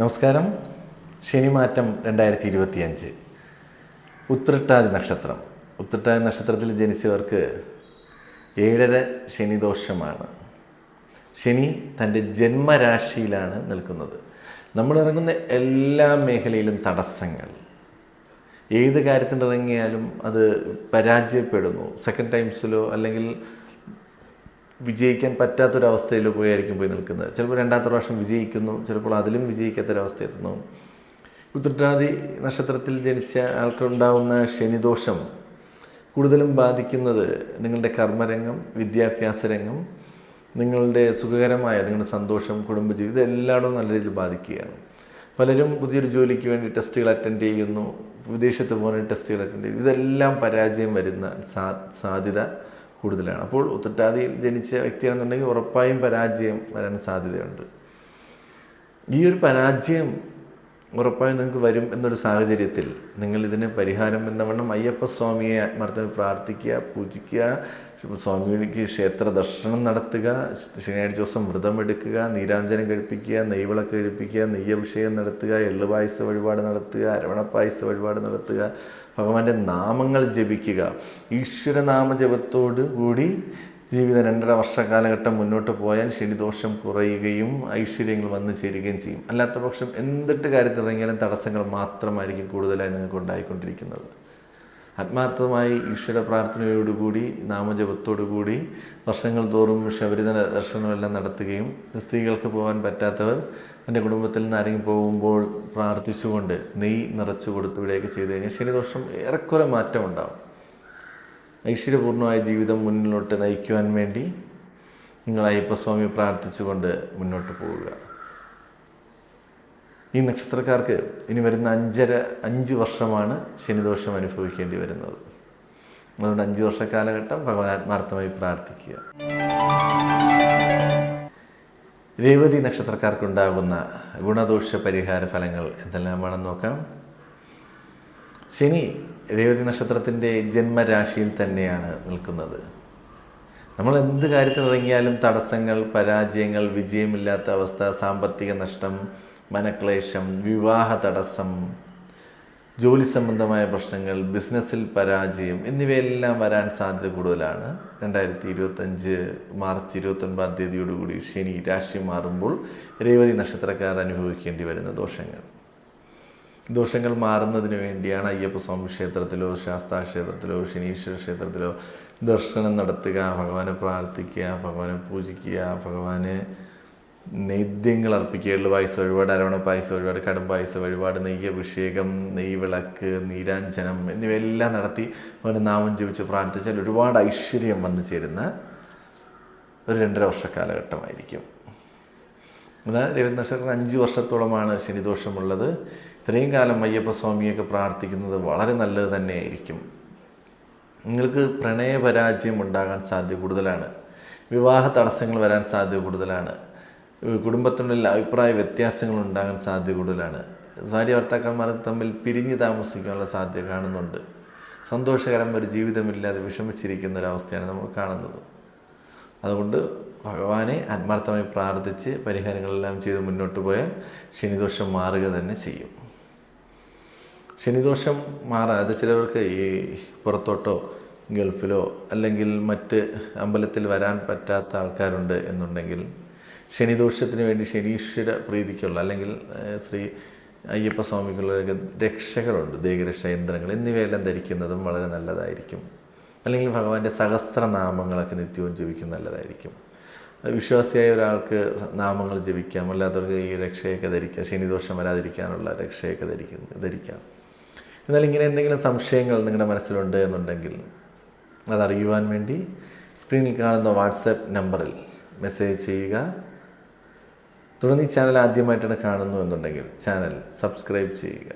നമസ്കാരം. ശനിമാറ്റം രണ്ടായിരത്തി ഇരുപത്തിയഞ്ച് ഉത്രട്ടാതി നക്ഷത്രം. ഉത്രട്ടാതി നക്ഷത്രത്തിൽ ജനിച്ചവർക്ക് ഏഴര ശനിദോഷമാണ്. ശനി തന്റെ ജന്മരാശിയിലാണ് നിൽക്കുന്നത്. നമ്മൾ ഇറങ്ങുന്ന എല്ലാ മേഖലയിലും തടസ്സങ്ങൾ. ഏത് കാര്യത്തിന് ഇറങ്ങിയാലും അത് പരാജയപ്പെടുന്നു. സെക്കൻഡ് ടൈംസിലോ അല്ലെങ്കിൽ വിജയിക്കാൻ പറ്റാത്തൊരവസ്ഥയിൽ പോയായിരിക്കും പോയി നിൽക്കുന്നത്. ചിലപ്പോൾ രണ്ടാമത്തെ പ്രാവശ്യം വിജയിക്കുന്നു ചിലപ്പോൾ അതിലും വിജയിക്കാത്തൊരവസ്ഥ എത്തുന്നു ഉത്രട്ടാതി നക്ഷത്രത്തിൽ ജനിച്ച ആൾക്കുണ്ടാവുന്ന ശനിദോഷം കൂടുതലും ബാധിക്കുന്നത് നിങ്ങളുടെ കർമ്മരംഗം വിദ്യാഭ്യാസ രംഗം നിങ്ങളുടെ സുഖകരമായ നിങ്ങളുടെ സന്തോഷം കുടുംബജീവിതം എല്ലായിടവും നല്ല രീതിയിൽ ബാധിക്കുകയാണ്. പലരും പുതിയൊരു ജോലിക്ക് വേണ്ടി ടെസ്റ്റുകൾ അറ്റൻഡ് ചെയ്യുന്നു വിദേശത്ത് പോകുന്ന ടെസ്റ്റുകൾ അറ്റൻഡ് ചെയ്യുന്നു. ഇതെല്ലാം പരാജയം വരുന്ന സാധ്യത കൂടുതലാണ്. അപ്പോൾ ഉത്തട്ടാതി ജനിച്ച വ്യക്തിയാണെന്നുണ്ടെങ്കിൽ ഉറപ്പായും പരാജയം വരാൻ സാധ്യതയുണ്ട്. ഈ ഒരു പരാജയം ഉറപ്പായും നിങ്ങൾക്ക് വരും എന്നൊരു സാഹചര്യത്തിൽ നിങ്ങൾ ഇതിന് പരിഹാരം എന്ന വണ്ണം അയ്യപ്പ സ്വാമിയെ ആത്മാർത്ഥമായി പ്രാർത്ഥിക്കുക പൂജിക്കുക സ്വാമിക്ക് ക്ഷേത്ര ദർശനം നടത്തുക ശനിയാഴ്ച ദിവസം വ്രതമെടുക്കുക നീരാഞ്ജനം കഴിപ്പിക്കുക നെയ്വിളക്ക് കഴിപ്പിക്കുക നെയ്യഭിഷേകം നടത്തുക എള്ളുപായസ വഴിപാട് നടത്തുക അരവണപ്പായസ വഴിപാട് നടത്തുക ഭഗവാന്റെ നാമങ്ങൾ ജപിക്കുക. ഈശ്വരനാമ ജപത്തോട് കൂടി ജീവിതം രണ്ടര വർഷ കാലഘട്ടം മുന്നോട്ട് പോയാൽ ശനിദോഷം കുറയുകയും ഐശ്വര്യങ്ങൾ വന്നു ചേരുകയും ചെയ്യും. അല്ലാത്ത പക്ഷം എന്തിട്ട് കാര്യത്തിൽ ഇറങ്ങിയാലും തടസ്സങ്ങൾ മാത്രമായിരിക്കും കൂടുതലായി നിങ്ങൾക്ക് ഉണ്ടായിക്കൊണ്ടിരിക്കുന്നത് ആത്മാർത്ഥമായി ഈശ്വര പ്രാർത്ഥനയോടുകൂടി നാമജപത്തോടുകൂടി വർഷങ്ങൾ തോറും ശബരിതല ദർശനമെല്ലാം നടത്തുകയും സ്ത്രീകൾക്ക് പോകാൻ പറ്റാത്തവർ എന്റെ കുടുംബത്തിൽ നിന്ന് ആരെങ്കിലും പോകുമ്പോൾ പ്രാർത്ഥിച്ചുകൊണ്ട് നെയ് നിറച്ചു കൊടുത്തു ഇവിടെയൊക്കെ ചെയ്തു കഴിഞ്ഞാൽ ശനിദോഷം ഏറെക്കുറെ മാറ്റം ഉണ്ടാവും. ഐശ്വര്യപൂർണമായ ജീവിതം മുന്നിലോട്ട് നയിക്കുവാൻ വേണ്ടി നിങ്ങൾ അയ്യപ്പസ്വാമി പ്രാർത്ഥിച്ചുകൊണ്ട് മുന്നോട്ട് പോവുക. ഈ നക്ഷത്രക്കാർക്ക് ഇനി വരുന്ന അഞ്ചര അഞ്ച് വർഷമാണ് ശനിദോഷം അനുഭവിക്കേണ്ടി വരുന്നത്. അതുകൊണ്ട് അഞ്ച് വർഷ കാലഘട്ടം ഭഗവാൻ ആത്മാർത്ഥമായി പ്രാർത്ഥിക്കുക. രേവതി നക്ഷത്രക്കാർക്കുണ്ടാകുന്ന ഗുണദോഷ പരിഹാര ഫലങ്ങൾ എന്തെല്ലാമാണെന്ന് നോക്കാം. ശനി രേവതി നക്ഷത്രത്തിന്റെ ജന്മരാശിയിൽ തന്നെയാണ് നിൽക്കുന്നത്. നമ്മൾ എന്ത് കാര്യത്തിനിറങ്ങിയാലും തടസ്സങ്ങൾ പരാജയങ്ങൾ വിജയമില്ലാത്ത അവസ്ഥ സാമ്പത്തിക നഷ്ടം മനക്ലേശം വിവാഹ തടസ്സം ജോലി സംബന്ധമായ പ്രശ്നങ്ങൾ ബിസിനസ്സിൽ പരാജയം എന്നിവയെല്ലാം വരാൻ സാധ്യത കൂടുതലാണ്. രണ്ടായിരത്തി ഇരുപത്തഞ്ച് മാർച്ച് ഇരുപത്തൊൻപതാം തീയതിയോടുകൂടി ശനി രാശി മാറുമ്പോൾ രേവതി നക്ഷത്രക്കാർ അനുഭവിക്കേണ്ടി വരുന്ന ദോഷങ്ങൾ. ദോഷങ്ങൾ മാറുന്നതിന് വേണ്ടിയാണ് അയ്യപ്പസ്വാമി ക്ഷേത്രത്തിലോ ശാസ്താ ക്ഷേത്രത്തിലോ ശനീശ്വര ക്ഷേത്രത്തിലോ ദർശനം നടത്തുക ഭഗവാനെ പ്രാർത്ഥിക്കുക ഭഗവാനെ പൂജിക്കുക ഭഗവാനെ നൈദ്യങ്ങൾ അർപ്പിക്കുക. എള്ളു പായസ വഴിപാട് അരവണ പായസം വഴിപാട് കടും പായസം വഴിപാട് നെയ് വിളക്ക് നീരാഞ്ജനം എന്നിവയെല്ലാം നടത്തി അവന് നാമം ജപിച്ച് പ്രാർത്ഥിച്ചാൽ ഒരുപാട് ഐശ്വര്യം വന്നു ചേരുന്ന ഒരു രണ്ടര വർഷ കാലഘട്ടമായിരിക്കും. എന്നാൽ രവീന്ദ്ര നക്ഷത്രം അഞ്ച് വർഷത്തോളമാണ് ശനിദോഷമുള്ളത്. ഇത്രയും കാലം അയ്യപ്പ സ്വാമിയൊക്കെ പ്രാർത്ഥിക്കുന്നത് വളരെ നല്ലത് തന്നെയായിരിക്കും. നിങ്ങൾക്ക് പ്രണയപരാജയം ഉണ്ടാകാൻ സാധ്യത കൂടുതലാണ്. വിവാഹ തടസ്സങ്ങൾ വരാൻ സാധ്യത കൂടുതലാണ്. കുടുംബത്തിനുള്ളിൽ അഭിപ്രായ വ്യത്യാസങ്ങൾ ഉണ്ടാകാൻ സാധ്യത കൂടുതലാണ്. ഭാര്യ ഭർത്താക്കന്മാർ തമ്മിൽ പിരിഞ്ഞ് താമസിക്കാനുള്ള സാധ്യത കാണുന്നുണ്ട്. സന്തോഷകരം ഒരു ജീവിതമില്ലാതെ വിഷമിച്ചിരിക്കുന്ന ഒരവസ്ഥയാണ് നമ്മൾ കാണുന്നത്. അതുകൊണ്ട് ഭഗവാനെ ആത്മാർത്ഥമായി പ്രാർത്ഥിച്ച് പരിഹാരങ്ങളെല്ലാം ചെയ്ത് മുന്നോട്ട് പോയാൽ ശനിദോഷം മാറുക തന്നെ ചെയ്യും. ശനിദോഷം മാറാൻ അത് ചിലവർക്ക് ഈ പുറത്തോട്ടോ ഗൾഫിലോ അല്ലെങ്കിൽ മറ്റ് അമ്പലത്തിൽ വരാൻ പറ്റാത്ത ആൾക്കാരുണ്ട് എന്നുണ്ടെങ്കിൽ ശനിദോഷത്തിന് വേണ്ടി ശനീശ്വര പ്രീതിക്കുള്ള അല്ലെങ്കിൽ ശ്രീ അയ്യപ്പ സ്വാമികളുടെ രക്ഷകളുണ്ട്. ദേഹരക്ഷ യന്ത്രങ്ങൾ എന്നിവയെല്ലാം ധരിക്കുന്നതും വളരെ നല്ലതായിരിക്കും. അല്ലെങ്കിൽ ഭഗവാന്റെ സഹസ്രനാമങ്ങളൊക്കെ നിത്യവും ജപിക്കുന്നത് നല്ലതായിരിക്കും. വിശ്വാസിയായ ഒരാൾക്ക് നാമങ്ങൾ ജപിക്കാം. അല്ലാത്തവർക്ക് ഈ രക്ഷയൊക്കെ ധരിക്കാം. ശനിദോഷം വരാതിരിക്കാനുള്ള രക്ഷയൊക്കെ ധരിക്കുന്നു ധരിക്കാം. എന്നാൽ ഇങ്ങനെ എന്തെങ്കിലും സംശയങ്ങൾ നിങ്ങളുടെ മനസ്സിലുണ്ട് എന്നുണ്ടെങ്കിൽ അതറിയുവാൻ വേണ്ടി സ്ക്രീനിൽ കാണുന്ന വാട്സാപ്പ് നമ്പറിൽ മെസ്സേജ് ചെയ്യുക. തുടർന്ന് ഈ ചാനൽ ആദ്യമായിട്ടാണ് കാണുന്നു എന്നുണ്ടെങ്കിൽ ചാനൽ സബ്സ്ക്രൈബ് ചെയ്യുക.